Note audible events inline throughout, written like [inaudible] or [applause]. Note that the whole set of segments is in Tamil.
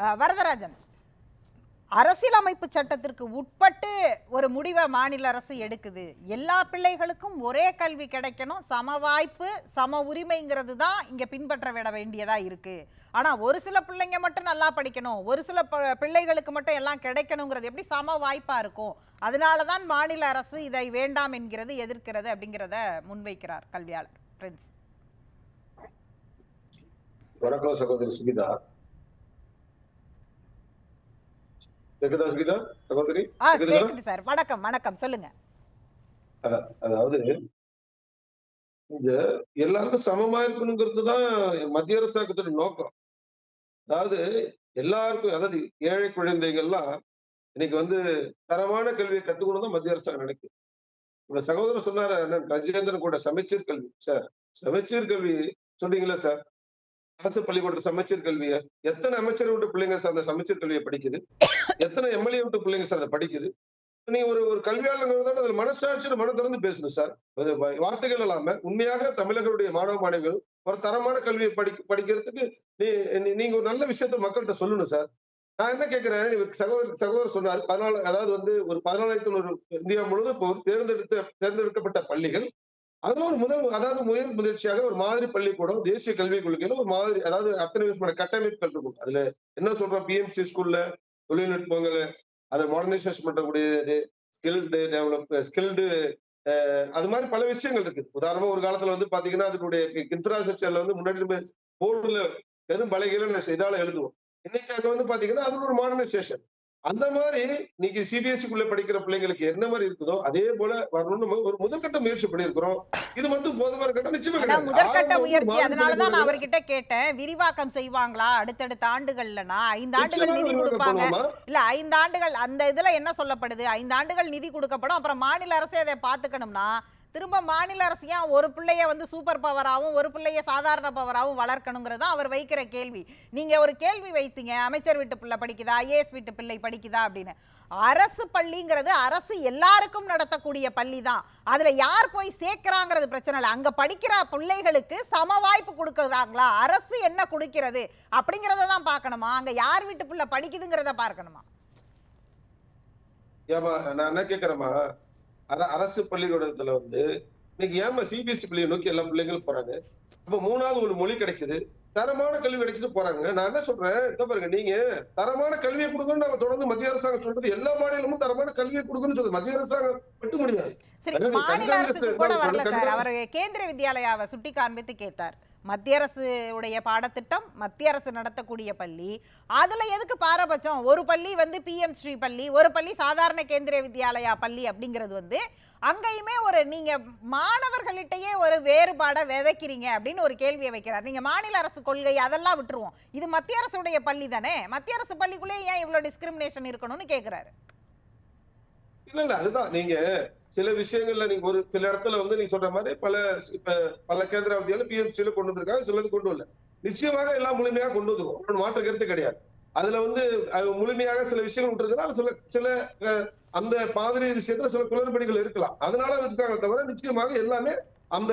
வரதராஜன். அரசியலமைப்பு சட்டத்திற்கு உட்பட்டு ஒரு முடிவை மாநில அரசு எடுக்குது. எல்லா பிள்ளைகளுக்கும் ஒரே கல்வி கிடைக்கணும். சம வாய்ப்பு சம உரிமைங்கிறது தான் இங்க பின்பற்ற விட வேண்டியதாக இருக்கு. ஆனா ஒரு சில பிள்ளைங்க மட்டும் நல்லா படிக்கணும். ஒரு சில ப- பிள்ளைகளுக்கு மட்டும் எல்லாம் கிடைக்கணுங்கிறது எப்படி சம வாய்ப்பா இருக்கும்? அதனால தான் மாநில அரசு இதை வேண்டாம் என்கிறது எதிர்க்கிறது அப்படிங்கிறத முன்வைக்கிறார் கல்வியாளர். பிரின்ஸ் வணக்கம் சகோதரி சுமிதா. கேக்குதா சுகிதா சகோதரி? ஆ கேக்குதுங்களா? கேக்குது சார். வணக்கம் வணக்கம். சொல்லுங்க. அதாவது இந்த எல்லாருக்கும் சமமா இருக்கணுங்கிறது தான் மத்திய அரசாங்கத்தோட நோக்கம். அதாவது எல்லாருக்கும் அதாவது ஏழை குழந்தைகள்லாம் இன்னைக்கு வந்து தரமான கல்வியை கத்துக்கணும் தான் மத்திய அரசாங்கம் நினைக்குது. உங்க சகோதரர் சொன்னாரு அண்ணன் ரஜேந்திரன் கூட சமச்சீர் கல்வி. சார் சமச்சீர் கல்வி சொல்றீங்களா சார்? அரசு பள்ளிக்கூட சமைச்சர் கல்வியை எத்தனை அமைச்சர் விட்டு பிள்ளைங்க சார் அந்த சமச்சீர் கல்வியை படிக்குது? எத்தனை எம்எல்ஏ விட்டு பிள்ளைங்க சார் அதை படிக்குது? நீங்க ஒரு ஒரு கல்வியாளர்கள் அதில் மனசாட்சியோட மனம் திறந்து பேசணும் சார். வார்த்தைகள் இல்லாம உண்மையாக தமிழர்களுடைய மாணவ மாணவிகள் ஒரு தரமான கல்வியை படி படிக்கிறதுக்கு நீ நீங்க ஒரு நல்ல விஷயத்த மக்கள்கிட்ட சொல்லணும் சார். நான் என்ன கேட்கிறேன் சகோதர சகோதரர் சகோதரர் சொன்னார் பதினாலு அதாவது வந்து ஒரு பதினாலாயிரத்தி நூறு இந்தியா முழுவதும் இப்போ தேர்ந்தெடுத்த தேர்ந்தெடுக்கப்பட்ட பள்ளிகள் அதுல ஒரு முதல் அதாவது முதல் முதிர்ச்சியாக ஒரு மாதிரி பள்ளிக்கூடம் தேசிய கல்விக் கொள்கையில ஒரு மாதிரி அதாவது அத்தனை விதமான கட்டமைப்புகள் இருக்கும். அதுல என்ன சொல்றோம்? பிஎம்சி ஸ்கூல்ல தொழில்நுட்பங்கள் அதை மாடர்னைசேஷன் பண்ணக்கூடியது ஸ்கில்டு டெவலப் ஸ்கில்டு அது மாதிரி பல விஷயங்கள் இருக்கு. உதாரணமா ஒரு காலத்துல வந்து பாத்தீங்கன்னா அதனுடைய இன்ஃப்ராஸ்ட்ரக்சர்ல வந்து முன்னாடி போர்டுல பெரும் பலகையில இதால எழுதுவோம். இன்னைக்கு அங்க வந்து பாத்தீங்கன்னா அது ஒரு மாடர்னைசேஷன் அந்த மாதிரி இன்னைக்கு சிபிஎஸ்சி குள்ள படிக்கிற பிள்ளைங்களுக்கு என்ன மாதிரி இருக்குதோ அதே போல வரணும்னு ஒரு முதற்கட்ட முயற்சி பண்ணியிருக்கிறோம். இது வந்து போதுமான கட்டம் நிச்சயமா முதற்கட்ட முயற்சி. அதனாலதான் நான் அவர்கிட்ட கேட்டேன் விரிவாக்கம் செய்வாங்களா? அடுத்தடுத்த ஆண்டுகள்லனா ஐந்து ஆண்டுகள் நிதி கொடுப்பாங்க? இல்ல ஐந்து ஆண்டுகள் அந்த இதுல என்ன சொல்லப்படுது? ஐந்து ஆண்டுகள் நிதி கொடுக்கப்படும். அப்புறம் மாநில அரசே அதை பாத்துக்கணும்னா திரும்ப மாநில அரசு ஏன் ஒரு பிள்ளைய வந்து சூப்பர் பவராகவும் ஒரு பிள்ளைய சாதாரண பவராகவும் வளர்க்கணுங்கிறது தான் அவர் வைக்கிற கேள்வி. நீங்க ஒரு கேள்வி வைத்தீங்க அமைச்சர் வீட்டு பிள்ளை படிக்குதா ஐஏஎஸ் வீட்டு பிள்ளை படிக்குதா அப்படின்னு. அரசு பள்ளிங்கிறது அரசு எல்லாருக்கும் நடத்தக்கூடிய பள்ளி தான். அதுல யார் போய் சேர்க்கறாங்கிறது பிரச்சனை இல்லை. அங்க படிக்கிற பிள்ளைகளுக்கு சம வாய்ப்பு கொடுக்குறாங்களா? அரசு என்ன கொடுக்கிறது அப்படிங்கிறத தான் பார்க்கணுமா? அங்க யார் வீட்டு பிள்ளை படிக்குதுங்கிறத பார்க்கணுமா? ஏமா நான் என்ன கேக்குறேம்மா? அரசு பள்ளிக்கூடத்துல வந்து இன்னைக்கு ஏமா சிபிஎஸ்சி பள்ளியை நோக்கி எல்லா பிள்ளைங்களும் போறாங்க. அப்ப மூணாவது ஒரு மொழி கிடைக்குது. தரமான கல்வி கிடைச்சிட்டு போறாங்க. நான் என்ன சொல்றேன்? இத பாருங்க நீங்க தரமான கல்வியை கொடுக்கணும்னு நம்ம தொடர்ந்து மத்திய அரசாங்கம் சொல்றது எல்லா மாநிலமும் தரமான கல்வியை கொடுக்கணும்னு சொல்றது மத்திய அரசாங்கம் மட்டும் முடியாது. சரி மாநில அரசுக்கு கூட வரல சார். அவர் கேந்திரிய வித்யாலயாவை சுட்டி காண்பித்து கேட்டார். மத்திய அரசு உடைய பாடத்திட்டம் மத்திய அரசு நடத்தக்கூடிய பள்ளி. அதில் எதுக்கு பாரபட்சம்? ஒரு பள்ளி வந்து பிஎம் ஸ்ரீ பள்ளி ஒரு பள்ளி சாதாரண கேந்திரிய வித்யாலயா பள்ளி அப்படிங்கிறது வந்து அங்கேயுமே ஒரு நீங்க மாணவர்கள்கிட்டயே ஒரு வேறுபாடை விதைக்கிறீங்க அப்படின்னு ஒரு கேள்வியை வைக்கிறார். நீங்க மாநில அரசு கொள்கை அதெல்லாம் விட்டுருவோம். இது மத்திய அரசுடைய பள்ளி தானே? மத்திய அரசு பள்ளிக்குள்ளேயே ஏன் இவ்வளோ டிஸ்கிரிமினேஷன் இருக்கணும்னு கேட்குறாரு இல்ல இல்ல அதுதான். நீங்க சில விஷயங்கள்ல நீங்க ஒரு சில இடத்துல வந்து நீங்க சொல்ற மாதிரி பல இப்ப பல கேந்திர அவதியால பிஎம்சியில கொண்டு வந்திருக்காங்க சிலது கொண்டு வரல. நிச்சயமாக எல்லாம் முழுமையாக கொண்டு வந்துருவோம். ஒண்ணும் மாற்று கருத்து கிடையாது. அதுல வந்து முழுமையாக சில விஷயங்கள் விட்டுருக்கலாம் சில சில அந்த மாதிரி விஷயத்துல சில குளறுபடிகள் இருக்கலாம். அதனால இருக்காங்க தவிர நிச்சயமாக எல்லாமே அந்த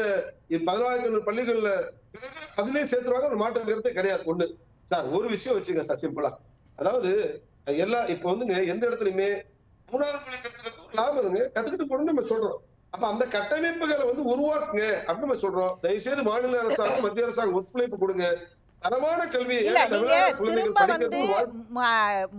பதினாயிரத்தி ஐநூறு பள்ளிகள்ல பிறகு அதுலயும் சேர்த்துருவாங்க ஒரு மாற்று கருத்து கிடையாது. ஒண்ணு. சார் ஒரு விஷயம் வச்சுங்க சார் சிம்பிளா அதாவது எல்லா இப்ப வந்துங்க எந்த இடத்துலயுமே மூணாவது கத்துக்கிறது லாபம் கத்துக்கிட்டு போகணும்னு நம்ம சொல்றோம். அப்ப அந்த கட்டமைப்புகளை வந்து உருவாக்குங்க அப்படின்னு நம்ம சொல்றோம். தயவுசெய்து மாநில அரசாங்கம் மத்திய அரசாங்கம் ஒத்துழைப்பு கொடுங்க. தரமான கல்வி திரும்ப வந்து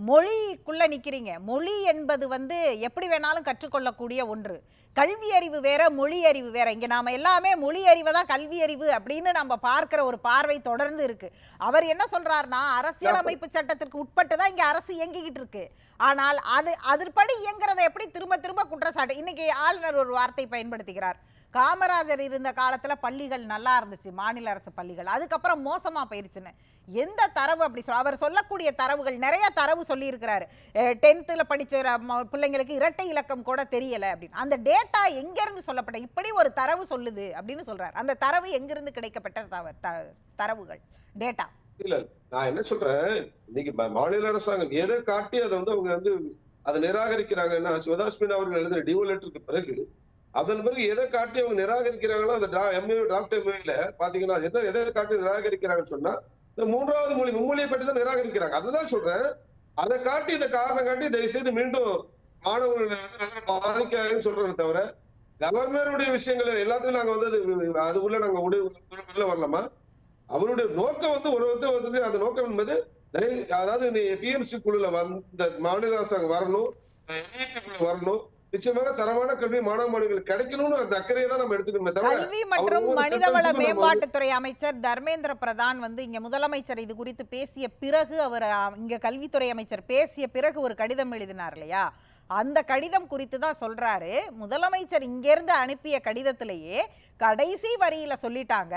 மொழிக்குள்ள நிக்கிறீங்க. மொழி என்பது வந்து எப்படி வேணாலும் கற்றுக்கொள்ளக்கூடிய ஒன்று. கல்வி அறிவு வேற மொழி அறிவு வேற. இங்க நாம எல்லாமே மொழி அறிவை தான் கல்வி அறிவு அப்படின்னு நம்ம பார்க்கிற ஒரு பார்வை தொடர்ந்து இருக்கு. அவர் என்ன சொல்றாருன்னா அரசியலமைப்பு சட்டத்திற்கு உட்பட்டு தான் இங்க அரசு இயங்கிக்கிட்டு இருக்கு. ஆனால் அது அதன்படி இயங்குறதை எப்படி திரும்ப திரும்ப குற்றச்சாட்டு? இன்னைக்கு ஆளுநர் ஒரு வார்த்தை பயன்படுத்துகிறார். காமராஜர் இருந்த காலத்தில் பள்ளிகள் நல்லா இருந்துச்சு மாநில அரசு பள்ளிகள். அதுக்கப்புறம் மோசமாக போயிருச்சுன்னு. எந்த தரவு அப்படி சொல் அவர் சொல்லக்கூடிய தரவுகள் நிறைய தரவு சொல்லியிருக்கிறாரு. டென்த்தில் படிச்ச பிள்ளைங்களுக்கு இரட்டை இலக்கம் கூட தெரியலை அப்படின்னு. அந்த டேட்டா எங்கேருந்து சொல்லப்பட்ட இப்படி ஒரு தரவு சொல்லுது அப்படின்னு சொல்கிறார் அந்த தரவு எங்கிருந்து கிடைக்கப்பட்ட தவ- த- தரவுகள் டேட்டா இல்ல நான் என்ன சொல்றேன்? இன்னைக்கு மாநில அரசாங்கம் எதை காட்டி அதை வந்து அவங்க வந்து அதை நிராகரிக்கிறாங்கன்னா சிவதாஸ் மீனா அவர்கள் எழுதின டியூ லெட்டருக்கு பிறகு அதன் பிறகு எதை காட்டி அவங்க நிராகரிக்கிறாங்களோ அந்த எம்ஏ டாக்டர் எம்ஏல பாத்தீங்கன்னா என்ன எதை காட்டி நிராகரிக்கிறாங்கன்னு சொன்னா இந்த மூன்றாவது மொழி மும்மொழியை பற்றி தான் நிராகரிக்கிறாங்க. அதுதான் சொல்றேன். அதை காட்டி இந்த காரணம் காட்டி தயவு செய்து மீண்டும் மாணவர்களை வந்து பாதிக்காதுன்னு சொல்றேன் தவிர கவர்னருடைய விஷயங்கள் எல்லாத்தையும் நாங்க வந்து அது அது உள்ள நாங்க உள்ள உள்ள வரலாமா? அவருடைய நோக்கம் வந்து ஒரு வந்து அந்த நோக்கம் என்பது அதாவது நீ பிஎம்சி குழுல வந்த மாநில அரசாங்கம் வரணும் குழு வரணும். நிச்சயமாக தரமான கல்வி மாணவ மாணவிகள் கிடைக்கணும்னு அந்த அக்கறையை தான் நம்ம எடுத்துக்கணுமே தவிர கல்வி மற்றும் மனிதவள மேம்பாட்டுத்துறை அமைச்சர் தர்மேந்திர பிரதான் வந்து இங்க முதலமைச்சர் இது குறித்து பேசிய பிறகு அவர் இங்க கல்வித்துறை அமைச்சர் பேசிய பிறகு ஒரு கடிதம் எழுதினார் இல்லையா? அந்த கடிதம் குறித்து தான் சொல்றாரு. முதலமைச்சர் இங்கேருந்து அனுப்பிய கடிதத்திலேயே கடைசி வரியில சொல்லிட்டாங்க.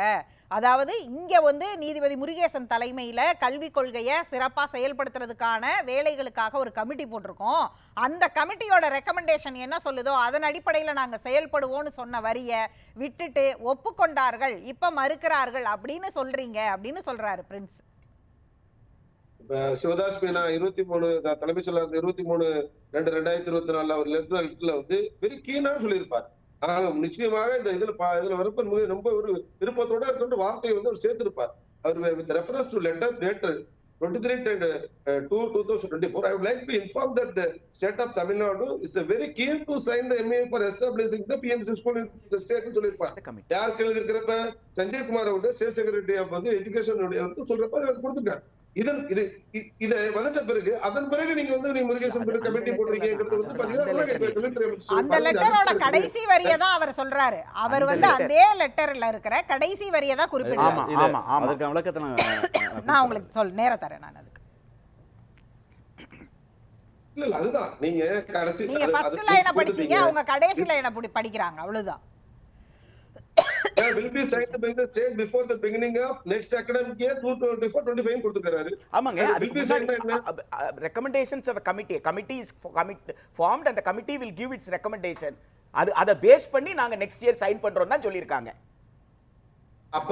அதாவது இங்க வந்து நீதிபதி முருகேசன் தலைமையில கல்விக் கொள்கையை சிறப்பாக செயல்படுத்துறதுக்கான வேலைகளுக்காக ஒரு கமிட்டி போட்டிருக்கோம். அந்த கமிட்டியோட ரெக்கமெண்டேஷன் என்ன சொல்லுதோ அதன் அடிப்படையில் நாங்கள் செயல்படுவோம்னு சொன்ன வரியை விட்டுட்டு ஒப்புக்கொண்டார்கள். இப்போ மறுக்கிறார்கள் அப்படின்னு சொல்றீங்க அப்படின்னு சொல்றாரு பிரின்ஸ் இப்ப சிவதாஸ் மீனா இருபத்தி மூணு த- தலைமைச் செயலாளர் இருபத்தி மூணு ரெண்டு ரெண்டாயிரத்தி இருபத்தி நாலுல அவர் லெட்டர்ல வந்து வெரி கீனா சொல்லியிருப்பார். ஆக நிச்சயமாக இந்த இதுல இதுல வரப்ப ரொம்ப ஒரு விருப்பத்தோட இருக்கின்ற வார்த்தையை வந்து அவர் சேர்த்திருப்பார். அவர் with reference to letter date twenty three ten two two thousand twenty four I would like to inform that the state of Tamil Nadu is a very keen to sign the MA for establishing the PMC school in the state னு சொல்லியிருப்பார். யாருக்கு சஞ்சய் குமார் அவருடைய ஸ்டேட் செக்ரட்டரி ஆஃப் வந்து எஜுகேஷன் வந்து சொல்றப்ப அதை கொடுத்துருக்காரு. இதன் இது இத வந்துட்ட பிறகு அதன் பிறகு நீங்க வந்து நீங்க முருகேசன் அது- கமிட்டி அந்த போட்டிருக்கீங்கிறது வந்து பாத்தீங்கன்னா அந்த லெட்டரோட கடைசி வரியை தான் அவர் சொல்றாரு. அவர் வந்து. அதே லெட்டர்ல இருக்கிற கடைசி வரியை தான் குறிப்பிடுறாரு. ஆமா, விளக்கத்தை நான் நான் நான் உங்களுக்கு சொல் நேரம் தரேன் நான் அதுக்கு. இல்ல இல்ல அதுதான். நீங்க கடைசி நீங்க ஃபர்ஸ்ட் லைனை படிச்சீங்க. அவங்க கடைசி லைனை படிக்கிறாங்க அவ்வளவுதான். Yeah, will be signed by the state before the beginning of next academic year 2024-25 கொடுத்திருக்காரு. ஆமாங்க. Recommendations of committee committee is formed அந்த committee will give its recommendation அது அதை பேஸ் பண்ணி நாங்க நெக்ஸ்ட் இயர் சைன் பண்றோம் தான் சொல்லியிருக்காங்க. அப்ப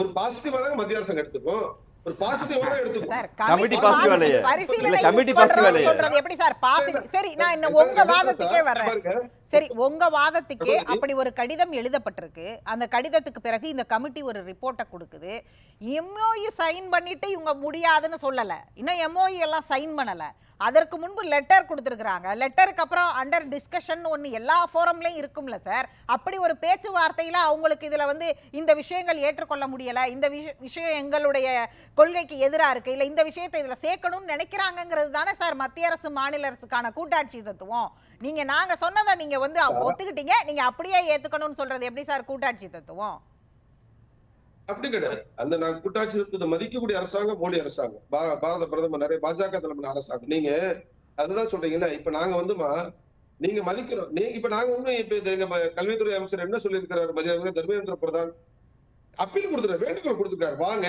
ஒரு பாசிட்டிவா தான் மத்திய அரசாங்கம் எடுத்துக்கும். ஒரு பாசிட்டிவா தான் எடுத்துக்கும். சார் Committee positive இல்லையே. உட்படுறோம்னு positive இல்லையே. சொல்றது எப்படி சார்? பாசிட்டிவ் சரி நான் இன்னும் உங்க வாதத்துக்கே பாருங்க, சரி உங்க வாதத்துக்கே. அப்படி ஒரு கடிதம் எழுதப்பட்டிருக்கு. அந்த கடிதத்துக்கு பிறகு இந்த கமிட்டி ஒரு ரிப்போர்ட்டை கொடுக்குது. எம்ஓயு சைன் பண்ணிட்டு இவங்க முடியாதுன்னு சொல்லல. இன்னும் எம்ஓயு எல்லாம் சைன் பண்ணல. அதற்கு முன்பு லெட்டர் கொடுத்துருக்குறாங்க. லெட்டருக்கு அப்புறம் அண்டர் டிஸ்கஷன் ஒன்று எல்லா ஃபோரம்லையும் இருக்கும்ல சார் அப்படி ஒரு பேச்சுவார்த்தையில அவங்களுக்கு இதுல வந்து இந்த விஷயங்கள் ஏற்றுக்கொள்ள முடியல. இந்த விஷ- விஷயம் எங்களுடைய கொள்கைக்கு எதிரா இருக்கு. இல்ல இந்த விஷயத்தை இதுல சேர்க்கணும்னு நினைக்கிறாங்கங்கிறது தானே சார் மத்திய அரசு மாநில அரசுக்கான கூட்டாட்சி தத்துவம். நீங்க நாங்க சொன்னதை நீங்க வந்து ஒத்துக்கிட்டீங்க. நீங்க அப்படியே ஏத்துக்கணும்னு சொல்றது எப்படி சார்? கூட்டாட்சி தத்துவம். அப்படி கிடையாது. அந்த நான் கூட்டாட்சி தத்துவத்தை மதிக்கக்கூடிய அரசாங்கம் மோடி அரசாங்கம். பாரத பிரதமர் நிறைய பாஜக தலைமையில அரசாங்கம். நீங்க அதுதான் சொல்றீங்கல்ல இப்ப நாங்க வந்துமா நீங்க மதிக்கிறோம். நீ இப்ப நாங்க வந்து இப்ப எங்க கல்வித்துறை அமைச்சர் என்ன சொல்லியிருக்கிறாரு? மதிய தர்மேந்திர பிரதான். அப்பீல் கொடுத்துருக்காரு வேண்டுகோள் கொடுத்துருக்காரு. வாங்க.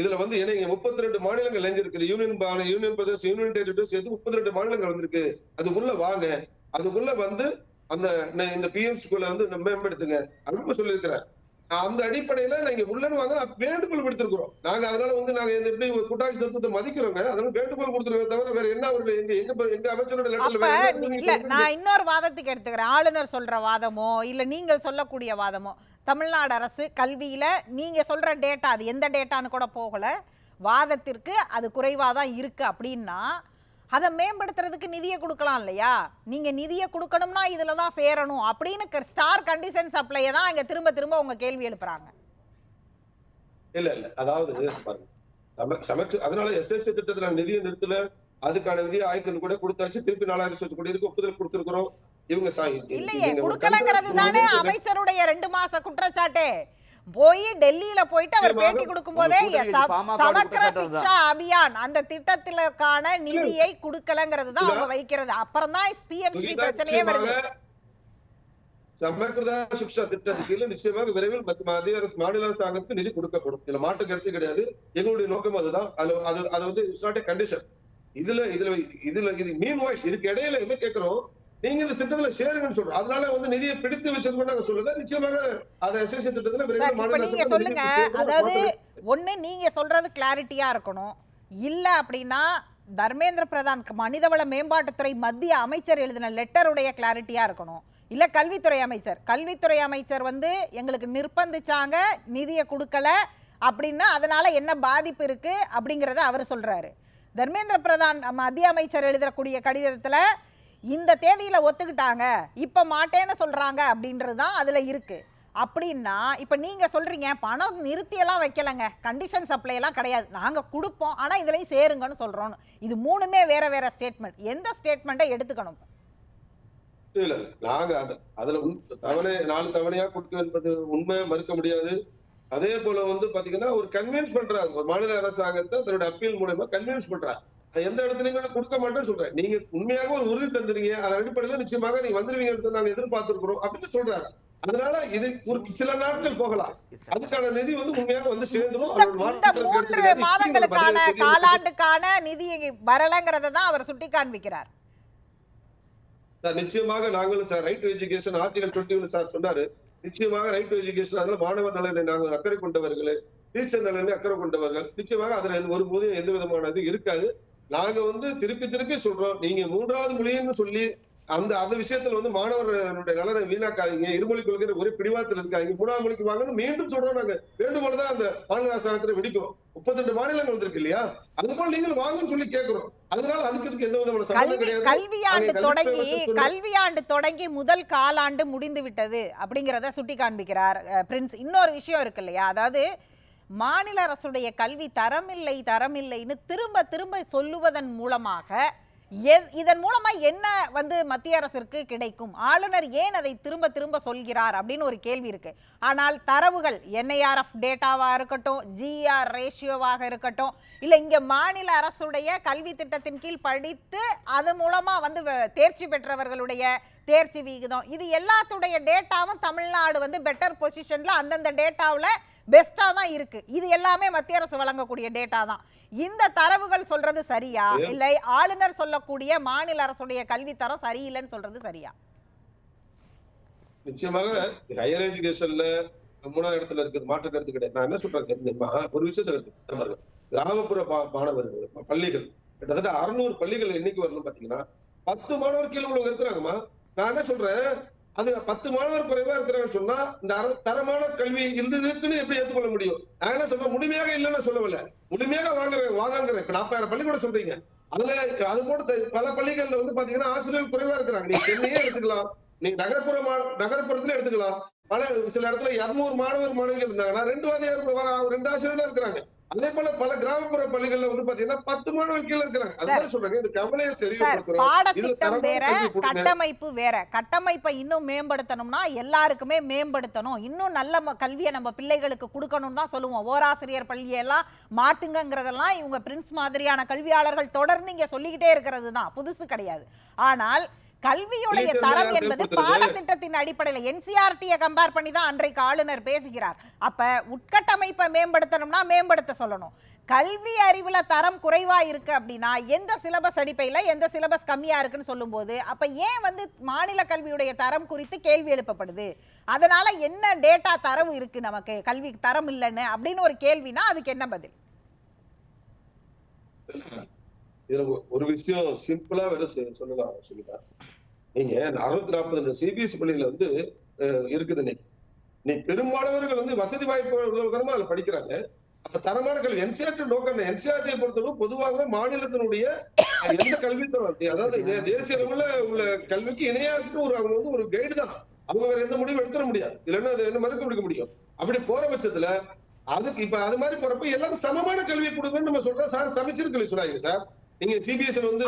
இதுல வந்து என்ன முப்பத்தி ரெண்டு மாநிலங்கள் இணைஞ்சிருக்குது. யூனியன் யூனியன் பிரதேசம் யூனியன் டெரிட்டரி சேர்த்து முப்பத்தி ரெண்டு மாநிலங்கள் வந்திருக்கு. அதுக்குள்ள வாங்க. அதுக்குள்ள வந்து அந்த இந்த பிஎம் ஸ்கூல்ல வந்து மேம்படுத்துங்க அப்படின்னு சொல்லியிருக்கிறார். அந்த அடிப்படையில நீங்க உள்ளன்னு வாங்க வேண்டுகோள் விடுத்திருக்கிறோம். நாங்க அதனால வந்து நாங்க எப்படி ஒரு கூட்டாட்சி தத்துவத்தை மதிக்கிறோங்க. அதனால வேண்டுகோள் கொடுத்துருக்கோம் தவிர வேற என்ன அவர்கள் எங்க எங்க எங்க அமைச்சரோட லெட்டர்ல? நான் இன்னொரு வாதத்துக்கு எடுத்துக்கிறேன். ஆளுநர் சொல்ற வாதமோ இல்ல நீங்கள் சொல்லக்கூடிய வாதமோ தமிழ்நாடு அரசு கல்வியில நீங்க சொல்ற டேட்டா அது எந்த டேட்டான்னு கூட போகல. வாதத்திற்கு அது குறைவா தான் இருக்கு அப்படின்னா அதை மேம்படுத்துறதுக்கு நிதியை கொடுக்கலாம் இல்லையா? நீங்க நிதியை கொடுக்கணும்னா இதுல தான் சேரணும் அப்படின்னு ஸ்டார் கண்டிஷன் சப்ளையை தான் இங்க திரும்ப திரும்ப உங்க கேள்வி எழுப்புறாங்க. இல்ல இல்ல. அதாவது சமச்ச அதனால எஸ்எஸ்சி திட்டத்துல நிதியை நிறுத்தல அதுக்கான நிதி ஆயத்தன் கூட கொடுத்தாச்சு திருப்பி நாலாயிரம் லட்சம் கோடி இருக்கு ஒப்புதல் கொடுத்திருக்கிறோம். இவங்க சா- இல்லையே கொடுக்கலங்கிறது தானே அமைச்சருடைய ரெண்டு மாச குற்றச்சாட்டே. போய் டெல்லியில போயிட்டு அவர் பேட்டி கொடுக்கும் போதே சமக்கிர சிக்ஷா அபியான் அந்த திட்டத்திலுக்கான நிதியை கொடுக்கலங்கிறது தான் அவங்க வைக்கிறது. அப்புறம் தான் பிஎம்சி? பிரச்சனையே வருது. நிச்சயமாக சமர்கிருத சிக்ஷா திட்டத்துக்கு கீழ நிச்சயமாக விரைவில் மத்திய அரசு மாநில அரசாங்கத்துக்கு நிதி கொடுக்கப்படும். இதுல மாற்று கருத்து கிடையாது. எங்களுடைய நோக்கம் அதுதான். அது அது வந்து இட்ஸ் நாட் கண்டிஷன் இதுல இதுல இதுல இது மீன் இதுக்கு இடையில என்ன கேட்கிறோம்? நீங்க இந்த திட்டத்துல சேருங்கன்னு சொல்றோம். அதனால வந்து நிதியை பிடித்து வச்சிருக்கோம் நாங்க சொல்லல. நிச்சயமாக அதை எஸ்எஸ்சி திட்டத்துல விரைவில் சொல்லுங்க. அதாவது ஒண்ணு நீங்க சொல்றது கிளாரிட்டியா இருக்கணும். இல்ல அப்படின்னா தர்மேந்திர பிரதான் மனிதவள மேம்பாட்டுத்துறை மத்திய அமைச்சர் எழுதின லெட்டருடைய கிளாரிட்டியா இருக்கணும். இல்ல கல்வித்துறை அமைச்சர். கல்வித்துறை அமைச்சர் வந்து எங்களுக்கு நிர்பந்திச்சாங்க நிதியை கொடுக்கல அப்படின்னா அதனால என்ன பாதிப்பு இருக்கு அப்படிங்கறத அவர் சொல்றாரு. தர்மேந்திர பிரதான் மத்திய அமைச்சர் எழுதக்கூடிய கடிதத்துல இந்த தேதியில ஒத்துக்கிட்டாங்க இப்ப மாட்டேன்னு சொல்றாங்க அப்படின்றது தான் அதுல இருக்கு. அப்படின்னா இப்ப நீங்க சொல்றீங்க பணம் நிறுத்தியெல்லாம் வைக்கலங்க. கண்டிஷன் சப்ளை எல்லாம் கிடையாது. நாங்க கொடுப்போம் ஆனா இதுலயும் சேருங்கன்னு சொல்றோம் இது மூணுமே வேற வேற ஸ்டேட்மெண்ட் எந்த ஸ்டேட்மெண்ட்டை எடுத்துக்கணும்? இல்ல நாங்க அதுல உண்- தவணை நாலு தவணையா கொடுக்க என்பது உண்மை மறுக்க முடியாது. அதே போல வந்து பாத்தீங்கன்னா ஒரு கன்வின்ஸ் பண்றாங்க. ஒரு மாநில அரசாங்கத்தை தன்னுடைய அப்பீல் மூலமா கன்வின்ஸ் பண்றாங்க. எந்த இடத்துலயும் கூட கொடுக்க மாட்டேன்னு சொல்றேன். நீங்க உண்மையாக ஒரு உறுதி தந்துறீங்க அதன் அடிப்படையில நிச்சயமாக நீங்க வந்துருவீங்க நாங்க எதிர்பார்த்திருக்கிறோம் அப்படின்னு சொல்றாங்க அதனால இது ஒரு சில நாட்கள் போகலாம். அதுக்கான நிதி வந்து உண்மையாக வந்து ஒரு மாதங்களுக்கான காலாண்டுக்கான நிதி வரலங்கிறத தான் அவர் சுட்டி காண்பிக்கிறார் சார் நிச்சயமாக நாங்களும் sir right to education article twenty sir சொன்னாரு. நிச்சயமாக ரைட் டு எஜுகேஷன் அதனால மாணவர் நலனை நாங்கள் அக்கறை கொண்டவர்கள் டீச்சர் நலனை அக்கறை கொண்டவர்கள். நிச்சயமாக அதுல ஒருபோதும் எந்த விதமான இது இருக்காது. நாங்க வந்து திருப்பி திருப்பி சொல்றோம். நீங்க மூன்றாவது மொழின்னு சொல்லி அந்த அந்த விஷயத்துல வந்து மாணவர்களுடைய நலனை வீணாக்காதீங்க. இருமொழி கொள்கை ஒரே பிடிவாதத்தில் இருக்காங்க மூணாவது மொழிக்கு வாங்கன்னு மீண்டும் சொல்றோம் நாங்க. வேண்டுகோள் தான் அந்த மாநில அரசாங்கத்துல வெடிக்கிறோம். முப்பத்தெட்டு மாநிலங்கள் வந்திருக்கு இல்லையா? அது போல நீங்களும் வாங்கன்னு சொல்லி கேட்கிறோம். அதனால அதுக்கு இதுக்கு எந்த விதமான கல்வியாண்டு தொடங்கி கல்வியாண்டு தொடங்கி முதல் காலாண்டு முடிந்து விட்டது அப்படிங்கிறத சுட்டி காண்பிக்கிறார் பிரின்ஸ். இன்னொரு விஷயம் இருக்கு இல்லையா? அதாவது மாநில அரசுடைய கல்வி தரமில்லை தரமில்லைன்னு திரும்ப திரும்ப சொல்லுவதன் மூலமாக இதன் மூலமா என்ன வந்து மத்திய அரசிற்கு கிடைக்கும்? ஆளுநர் ஏன் அதை திரும்ப திரும்ப சொல்கிறார் அப்படின்னு ஒரு கேள்வி இருக்கு. ஆனால் தரவுகள் என்ஐஆர்எஃப் டேட்டாவா இருக்கட்டும் ஜிஆர் ரேஷியோவாக இருக்கட்டும் இல்ல இங்க மாநில அரசுடைய கல்வி திட்டத்தின் கீழ் படித்து அது மூலமா வந்து தேர்ச்சி பெற்றவர்களுடைய தேர்ச்சி விகிதம். இது எல்லாத்துடைய டேட்டாவும் தமிழ்நாடு வந்து பெட்டர் பொசிஷன்ல அந்தந்த டேட்டாவில் பெஸ்டா தான் இருக்கு. இது எல்லாமே மத்திய அரசு வழங்கக்கூடிய டேட்டா தான். இந்த தரவுகள் சொல்றது சரியா? இல்லை ஆளுநர் சொல்லக்கூடிய மாநில அரசுடைய கல்வி தரம் சரியில்லைன்னு சொல்றது சரியா? நிச்சயமாக ஹையர் எஜுகேஷன்ல மூணாவது இடத்துல இருக்குது மாற்று கருத்து கிடையாது. நான் என்ன சொல்றேன் ஒரு இருக்கு பாருங்க. கிராமப்புற மாணவர்கள் பள்ளிகள் கிட்டத்தட்ட அறுநூறு பள்ளிகள் என்னைக்கு வரணும் பாத்தீங்கன்னா பத்து மாணவர் கீழே உள்ளவங்க இருக்கிறாங்கம்மா. நான் என்ன சொல்றேன்? அது பத்து மாணவர் குறைவா இருக்கிறாங்கன்னு சொன்னா இந்த தரமான கல்வி இருந்து இருக்குன்னு எப்படி ஏத்துக்கொள்ள முடியும்? நான் என்ன சொல்றேன்? முழுமையாக இல்லைன்னு சொல்லவில்லை. முழுமையாக வாங்குறேன் வாங்குறேன். இப்ப நாற்பதாயிரம் பள்ளிக்கூடம் சொல்றீங்க. அதுல அது போட்டு த- பல பள்ளிகள்ல வந்து பாத்தீங்கன்னா ஆசிரியர்கள் குறைவா இருக்கிறாங்க. நீங்க சென்னையே எடுத்துக்கலாம். நீங்க நகர்ப்புற நகர்ப்புறத்துல எடுத்துக்கலாம். பல சில இடத்துல இருநூறு மாணவர் மாணவிகள் இருந்தாங்கன்னா ரெண்டு வாதியார் வா- ரெண்டு ஆசிரியர் தான் இருக்கிறாங்க. அதே போல பல கிராமப்புற பள்ளிகள்ல வந்து பாத்தீங்கன்னா பத்து மாணவர் கீழே இருக்கிறாங்க. அதுதான் சொல்றாங்க இந்த கவலையை தெரியப்படுத்துறோம். பாடத்திட்டம் வேற. கட்டமைப்பு வேற. கட்டமைப்பை இன்னும் மேம்படுத்தணும்னா எல்லாருக்குமே மேம்படுத்தணும். இன்னும் நல்ல கல்வியை நம்ம பிள்ளைகளுக்கு கொடுக்கணும்னு தான் சொல்லுவோம். ஓராசிரியர் பள்ளியெல்லாம் மாத்துங்கங்கிறதெல்லாம் இவங்க பிரின்ஸ் மாதிரியான கல்வியாளர்கள் தொடர்ந்து இங்க சொல்லிக்கிட்டே இருக்கிறது தான். புதுசு கிடையாது. ஆனால் கல்வியுடைய தரம் என்பது? பாடத்திட்டத்தின் அடிப்படையில் என்சிஆர்டியை கம்பேர் பண்ணி தான் அன்றைக்கு ஆளுநர் பேசுகிறார். அப்ப உட்கட்டமைப்பை மேம்படுத்தணும்னா மேம்படுத்த சொல்லணும். கல்வி அறிவுல தரம் குறைவா இருக்கு அப்படின்னா எந்த சிலபஸ் அடிப்படையில எந்த சிலபஸ் கம்மியா இருக்குன்னு சொல்லும்போது அப்ப ஏன் வந்து மாநில கல்வியுடைய தரம் குறித்து கேள்வி எழுப்பப்படுது? அதனால என்ன டேட்டா தரவு இருக்கு நமக்கு? கல்வி தரம் இல்லைன்னு அப்படின்னு ஒரு கேள்வினா அதுக்கு என்ன பதில்? இதுல ஒரு விஷயம் சிம்பிளா வேற சொல்லலாம் சொல்லிட்டா. நீங்க அறுநூத்தி நாற்பது சிபிஎஸ்சி பள்ளியில வந்து இருக்குது இன்னைக்கு. நீ பெரும்பாலானவர்கள் வந்து வசதி வாய்ப்பு உள்ளவர்களும் அதுல படிக்கிறாங்க. அப்ப தரமான கல்வி என்சிஆர்டி நோக்கம் என்சிஆர்டியை பொறுத்தவரை பொதுவாக மாநிலத்தினுடைய எந்த கல்வித்தரம் அதாவது தேசிய அளவுல உள்ள கல்விக்கு இணையா இருக்கு ஒரு அவங்க வந்து ஒரு கைடு தான். அவங்க வேற எந்த முடிவும் எடுத்துட முடியாது. இல்லைன்னா அதை என்ன மறுக்க முடிக்க முடியும்? அப்படி போற பட்சத்துல அதுக்கு இப்ப அது மாதிரி போறப்ப எல்லாரும் சமமான கல்வி கொடுங்கன்னு நம்ம சொல்றோம். சார் சமச்சீர் கல்வி சொல்லாதீங்க சார்? நீங்க சிபிஎஸ்சி வந்து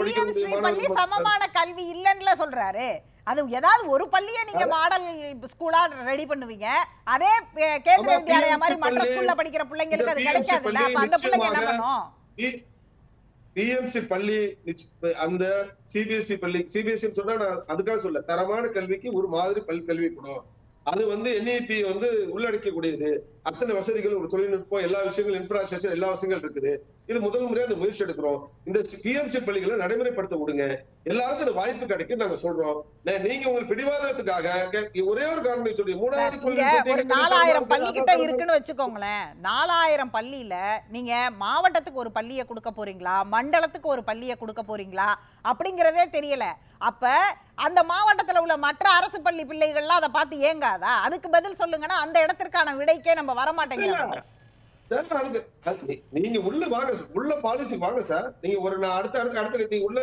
பள்ளி மாணவர்கள் சமமான கல்வி இல்லைன்னு சொல்றாரு. அது ஏதாவது ஒரு பள்ளியை நீங்க மாடல் ஸ்கூலா ரெடி பண்ணுவீங்க. அதே கேந்திர வித்யாலயா மாதிரி மற்ற ஸ்கூல்ல படிக்கிற பிள்ளைங்களுக்கு அது கிடைக்காதுல்ல? அப்ப அந்த பள்ளி பிள்ளைங்க என்ன பண்ணும்? பிஎம்சி பள்ளி அந்த சிபிஎஸ்சி பள்ளி சிபிஎஸ்சி சொன்னா நான் அதுக்காக சொல்ல தரமான கல்விக்கு ஒரு மாதிரி பள்ளி கல்வி கூடம் அது வந்து என்இபி வந்து உள்ளடக்கக்கூடியது. அத்தனை வசதிகள் ஒரு தொழில்நுட்பம் எல்லா விஷயங்களும் இன்ஃப்ராஸ்ட்ரக்சர் எல்லா விஷயங்கள் இருக்குது. இது முதல் முறையா அந்த முயற்சி எடுக்கிறோம். இந்த பிஎம்சி பள்ளிகளை நடைமுறைப்படுத்த விடுங்க. எல்லாருக்கும் இந்த வாய்ப்பு கிடைக்கும் நாங்க சொல்றோம். நீங்க உங்களுக்கு பிடிவாதத்துக்காக ஒரே ஒரு காரணம் சொல்லி மூணாவது நாலாயிரம் பள்ளி கிட்ட இருக்குன்னு வச்சுக்கோங்களேன். நாலாயிரம் பள்ளியில நீங்க மாவட்டத்துக்கு ஒரு பள்ளியை கொடுக்க போறீங்களா? மண்டலத்துக்கு ஒரு பள்ளியை கொடுக்க போறீங்களா? அப்படிங்கறதே தெரியல. அப்ப அந்த மாவட்டத்துல உள்ள மற்ற அரசு பள்ளி பிள்ளைகள்லாம் அதை பார்த்து ஏங்காதா? அதுக்கு பதில் சொல்லுங்கன்னா அந்த இடத்திற்கான விடைக்கே நம்ம நம்ம வர நீ- நீங்க உள்ள வாங்க. உள்ள பாலிசி வாங்க சார் நீங்க ஒரு நான் அடுத்த அடுத்த அடுத்த நீங்க உள்ள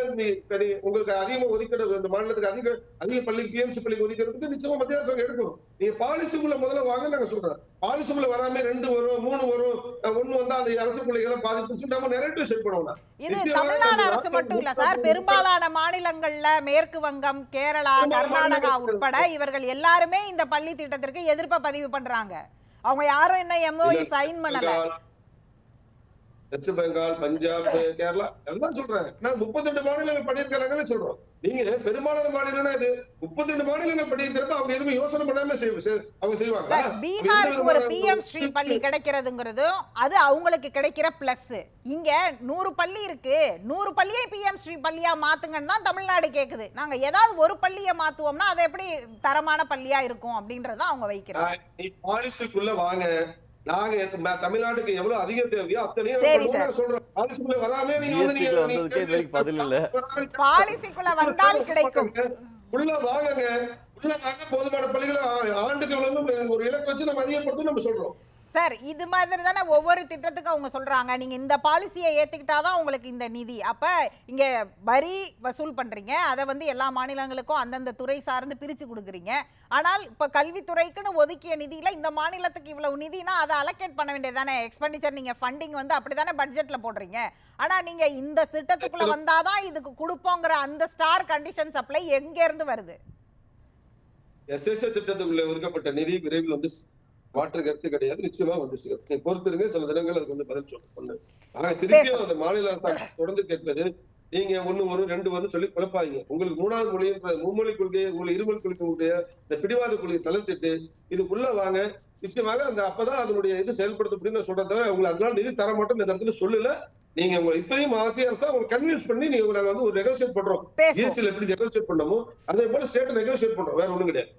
உங்களுக்கு அதிகமா ஒதுக்கீடு இந்த மாநிலத்துக்கு அதிக அதிக பள்ளி பிஎம்சி பள்ளிக்கு ஒதுக்கிறதுக்கு நிச்சயமா மத்திய அரசு எடுக்கணும். நீங்க பாலிசிக்குள்ள முதல்ல வாங்க நாங்க சொல்றோம். பாலிசிக்குள்ள வராம ரெண்டு வரும் மூணு வரும் ஒண்ணு வந்தா அந்த அரசு பிள்ளைகளை பாதிப்புன்னு நம்ம நெரட்டிவ் செட் பண்ணுவோம் இது தமிழ்நாடு அரசு மட்டும் இல்ல சார். பெரும்பாலான மாநிலங்கள்ல மேற்கு வங்கம் கேரளா கர்நாடகா உட்பட இவர்கள் எல்லாருமே இந்த பள்ளி திட்டத்திற்கு எதிர்ப்பை பதிவு பண்றாங்க. அவங்க யாரும் இன்னும் எம்ஓயு இல்ல, சைன் பண்ணல. வெஸ்ட் பெங்கால் பஞ்சாப் கேரளா எல்லாம் சொல்றேன். நான் முப்பத்தி ரெண்டு மாநிலங்கள் பண்ணியிருக்காங்கன்னு சொல்றோம். நீங்க பெரும்பாலான மாநிலம்னா இது முப்பத்தி ரெண்டு மாநிலங்கள் பண்ணியிருக்கிறப்ப அவங்க எதுவுமே யோசனை பண்ணாம அவங்க செய்வாங்க. பீகாருக்கு ஒரு பிஎம் ஸ்ரீ பள்ளி [laughs] கிடைக்கிறதுங்கிறதும் அது அவங்களுக்கு கிடைக்கிற பிளஸ் இங்க நூறு பள்ளி இருக்கு. நூறு பள்ளியை பிஎம் ஸ்ரீ பள்ளியா மாத்துங்கன்னு தான் தமிழ்நாடு கேக்குது. நாங்க ஏதாவது ஒரு பள்ளியை மாத்துவோம்னா அது எப்படி தரமான பள்ளியா இருக்கும் அப்படின்றத அவங்க வைக்கிறாங்க. பாலிசிக்குள்ள வாங்க. நாங்க தமிழ்நாட்டுக்கு எவ்வளவு அதிக தேவையோ அத்தனையும். சொல்றோம். பாலிசிக்குள்ள வராமே நீங்க வந்து GST ல நீங்க வந்ததுக்கே இது வரைக்கும் பதில் இல்ல. பாலிசிக்குள்ள வந்தால் கிடைக்கும். உள்ள வாங்குங்க. உள்ள வாங்க போதுமான பள்ளிகளை ஆண்டுக்கு ஒரு இலக்கு வச்சு நம்ம அதிகப்படுத்தும் நம்ம சொல்றோம். சார் இது மாதிரி தானே ஒவ்வொரு திட்டத்துக்கும் அவங்க சொல்றாங்க. நீங்க இந்த பாலிசியை ஏத்துக்கிட்டாதான் உங்களுக்கு இந்த நிதி. அப்ப இங்க வரி வசூல் பண்றீங்க. அதை வந்து எல்லா மாநிலங்களுக்கும் அந்தந்த துறை சார்ந்து பிரிச்சு கொடுக்குறீங்க. ஆனால் இப்ப கல்வித்துறைக்குன்னு ஒதுக்கிய நிதியில இந்த மாநிலத்துக்கு இவ்வளவு நிதினா அதை அலோகேட் பண்ண வேண்டியதானே எக்ஸ்பெண்டிச்சர் நீங்க ஃபண்டிங் வந்து அப்படிதானே பட்ஜெட்ல போடுறீங்க. ஆனா நீங்க இந்த திட்டத்துக்குள்ள வந்தாதான் இதுக்கு கொடுப்போங்கிற அந்த ஸ்டார் கண்டிஷன் சப்ளை எங்க இருந்து வருது? எஸ்எஸ்ஏ திட்டத்துக்குள்ள ஒதுக்கப்பட்ட நிதி விரைவில் வந்து மாற்று கருத்து கிடையாது. நிச்சயமா வந்து சேரும். நீங்க பொறுத்திருங்க. சில தினங்கள் அதுக்கு வந்து பதில் சொல்ல நாங்க திருப்பியும் அந்த மாநில அரசாங்கம் தொடர்ந்து கேட்பது நீங்க ஒண்ணு வரும் ரெண்டு வரும் சொல்லி குழப்பாதீங்க. உங்களுக்கு மூணாவது மொழின்ற மும்மொழி கொள்கையை உங்களுக்கு இருமல் கொள்கையுடைய இந்த பிடிவாத கொள்கையை தளர்த்திட்டு இதுக்குள்ள வாங்க. நிச்சயமாக அந்த அப்பதான் அதனுடைய இது செயல்படுத்த அப்படின்னு சொல்றத தவிர உங்களுக்கு அதனால நிதி தர மாட்டோம் இந்த இடத்துல சொல்லல. நீங்க உங்க இப்பயும் மத்திய அரசா உங்களுக்கு கன்வின்ஸ் பண்ணி நீங்க நாங்க வந்து ஒரு நெகோசியேட் பண்றோம். ஜிஎஸ்டில எப்படி நெகோசியேட் பண்ணமோ அதே போல ஸ்டேட் நெகோசியேட் பண்றோம். வேற ஒண்ணும் கிடையாது.